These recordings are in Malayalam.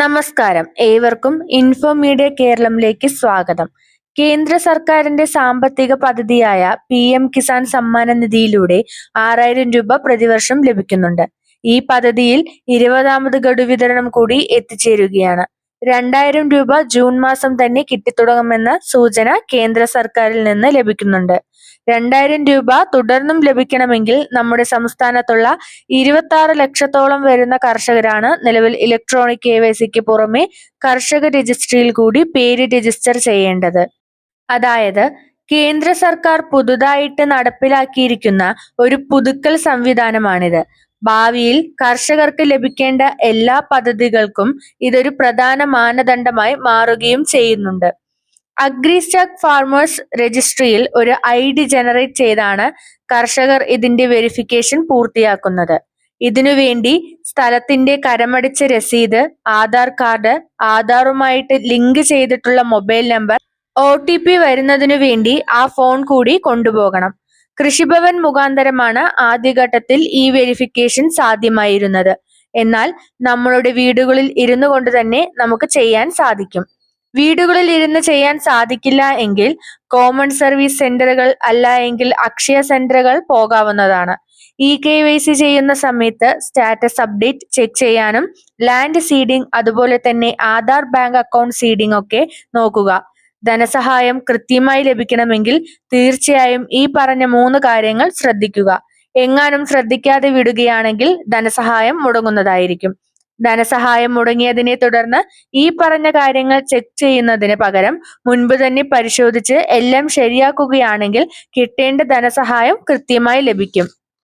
നമസ്കാരം. ഏവർക്കും ഇൻഫോ മീഡിയ കേരളത്തിലേക്ക് സ്വാഗതം. കേന്ദ്ര സർക്കാരിന്റെ സാമ്പത്തിക പദ്ധതിയായ പി എം കിസാൻ സമ്മാന നിധിയിലൂടെ ആറായിരം രൂപ പ്രതിവർഷം ലഭിക്കുന്നുണ്ട്. ഈ പദ്ധതിയിൽ ഇരുപതാമത് ഗഡു വിതരണം കൂടി എത്തിച്ചേരുകയാണ്. രണ്ടായിരം രൂപ ജൂൺ മാസം തന്നെ കിട്ടിത്തുടങ്ങുമെന്ന സൂചന കേന്ദ്ര സർക്കാരിൽ നിന്ന് ലഭിക്കുന്നുണ്ട്. രണ്ടായിരം രൂപ തുടർന്നും ലഭിക്കണമെങ്കിൽ നമ്മുടെ സംസ്ഥാനത്തുള്ള ഇരുപത്തി ആറ് ലക്ഷത്തോളം വരുന്ന കർഷകരാണ് നിലവിൽ ഇലക്ട്രോണിക് കെ വൈ സിക്ക് പുറമെ കർഷക രജിസ്ട്രിയിൽ കൂടി പേര് രജിസ്റ്റർ ചെയ്യേണ്ടത്. അതായത് കേന്ദ്ര സർക്കാർ പുതുതായിട്ട് നടപ്പിലാക്കിയിരിക്കുന്ന ഒരു പുതുക്കൽ സംവിധാനമാണിത്. ഭാവിയിൽ കർഷകർക്ക് ലഭിക്കേണ്ട എല്ലാ പദ്ധതികൾക്കും ഇതൊരു പ്രധാന മാനദണ്ഡമായി മാറുകയും ചെയ്യുന്നുണ്ട്. അഗ്രിസ്റ്റാക് ഫാർമേഴ്സ് രജിസ്ട്രിയിൽ ഒരു ഐ ഡി ജനറേറ്റ് ചെയ്താണ് കർഷകർ ഇതിന്റെ വെരിഫിക്കേഷൻ പൂർത്തിയാക്കുന്നത്. ഇതിനുവേണ്ടി സ്ഥലത്തിന്റെ കരമടിച്ച രസീത് ആധാർ കാർഡ് ആധാറുമായിട്ട് ലിങ്ക് ചെയ്തിട്ടുള്ള mobile number O T P വരുന്നതിനു വേണ്ടി ആ ഫോൺ കൂടി കൊണ്ടുപോകണം. കൃഷിഭവൻ മുഖാന്തരമാണ് ആദ്യഘട്ടത്തിൽ ഈ വെരിഫിക്കേഷൻ സാധ്യമായിരുന്നത്. എന്നാൽ നമ്മളുടെ വീടുകളിൽ ഇരുന്നു കൊണ്ട് തന്നെ നമുക്ക് ചെയ്യാൻ സാധിക്കും. വീടുകളിൽ ഇരുന്ന് ചെയ്യാൻ സാധിക്കില്ല എങ്കിൽ കോമൺ സർവീസ് സെന്ററുകൾ അല്ല എങ്കിൽ അക്ഷയ സെന്ററുകൾ പോകാവുന്നതാണ്. ഇ കെ വൈ സി ചെയ്യുന്ന സമയത്ത് സ്റ്റാറ്റസ് അപ്ഡേറ്റ് ചെക്ക് ചെയ്യാനും ലാൻഡ് സീഡിംഗ് അതുപോലെ തന്നെ ആധാർ ബാങ്ക് അക്കൗണ്ട് സീഡിംഗ് ഒക്കെ നോക്കുക. ധനസഹായം കൃത്യമായി ലഭിക്കണമെങ്കിൽ തീർച്ചയായും ഈ പറഞ്ഞ മൂന്ന് കാര്യങ്ങൾ ശ്രദ്ധിക്കുക. എങ്ങാനും ശ്രദ്ധിക്കാതെ വിടുകയാണെങ്കിൽ ധനസഹായം മുടങ്ങുന്നതായിരിക്കും. ധനസഹായം മുടങ്ങിയതിനെ തുടർന്ന് ഈ പറഞ്ഞ കാര്യങ്ങൾ ചെക്ക് ചെയ്യുന്നതിന് പകരം മുൻപ് തന്നെ പരിശോധിച്ച് എല്ലാം ശരിയാക്കുകയാണെങ്കിൽ കിട്ടേണ്ട ധനസഹായം കൃത്യമായി ലഭിക്കും.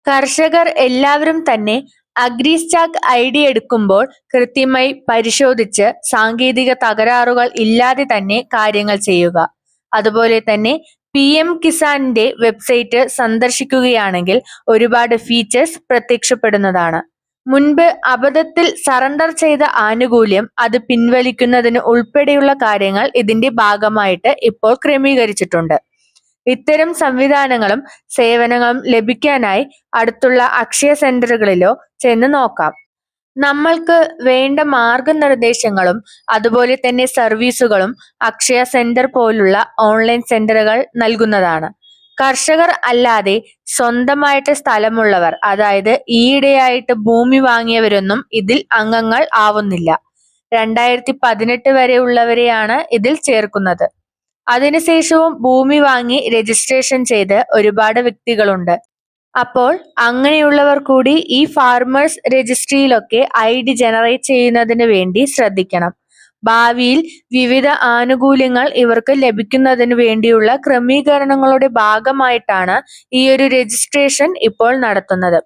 കർഷകർ എല്ലാവരും തന്നെ അഗ്രിസ്റ്റാക്ക് ഐ ഡി എടുക്കുമ്പോൾ കൃത്യമായി പരിശോധിച്ച് സാങ്കേതിക തകരാറുകൾ ഇല്ലാതെ തന്നെ കാര്യങ്ങൾ ചെയ്യുക. അതുപോലെ തന്നെ പി എം കിസാന്റെ വെബ്സൈറ്റ് സന്ദർശിക്കുകയാണെങ്കിൽ ഒരുപാട് ഫീച്ചേഴ്സ് പ്രത്യക്ഷപ്പെടുന്നതാണ്. മുൻപ് അബദ്ധത്തിൽ സറണ്ടർ ചെയ്ത ആനുകൂല്യം അത് പിൻവലിക്കുന്നതിന് ഉൾപ്പെടെയുള്ള കാര്യങ്ങൾ ഇതിന്റെ ഭാഗമായിട്ട് ഇപ്പോൾ ക്രമീകരിച്ചിട്ടുണ്ട്. ഇത്തരം സംവിധാനങ്ങളും സേവനങ്ങളും ലഭിക്കാനായി അടുത്തുള്ള അക്ഷയ സെന്ററുകളിലോ ചെന്ന് നോക്കാം. നമ്മൾക്ക് വേണ്ട മാർഗനിർദ്ദേശങ്ങളും അതുപോലെ തന്നെ സർവീസുകളും അക്ഷയ സെന്റർ പോലുള്ള ഓൺലൈൻ സെന്ററുകൾ നൽകുന്നതാണ്. കർഷകർ അല്ലാതെ സ്വന്തമായിട്ട് സ്ഥലമുള്ളവർ അതായത് ഈയിടെയായിട്ട് ഭൂമി വാങ്ങിയവരൊന്നും ഇതിൽ അംഗങ്ങൾ ആവുന്നില്ല. രണ്ടായിരത്തി പതിനെട്ട് വരെ ഉള്ളവരെയാണ് ഇതിൽ ചേർക്കുന്നത്. അതിനുശേഷവും ഭൂമി വാങ്ങി രജിസ്ട്രേഷൻ ചെയ്ത് ഒരുപാട് വ്യക്തികളുണ്ട്. അപ്പോൾ അങ്ങനെയുള്ളവർ കൂടി ഈ ഫാർമേഴ്സ് രജിസ്ട്രിയിലൊക്കെ ഐ ഡി ജനറേറ്റ് ചെയ്യുന്നതിന് വേണ്ടി ശ്രദ്ധിക്കണം. ഭാവിയിൽ വിവിധ ആനുകൂല്യങ്ങൾ ഇവർക്ക് ലഭിക്കുന്നതിന് വേണ്ടിയുള്ള ക്രമീകരണങ്ങളുടെ ഭാഗമായിട്ടാണ് ഈ ഒരു രജിസ്ട്രേഷൻ ഇപ്പോൾ നടത്തുന്നത്.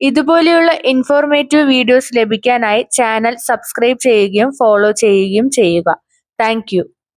ഇതുപോലെയുള്ള ഇൻഫോർമേറ്റീവ് വീഡിയോസ് ലഭിക്കാനായി ചാനൽ സബ്സ്ക്രൈബ് ചെയ്യുകയും ഫോളോ ചെയ്യുകയും ചെയ്യുക. താങ്ക്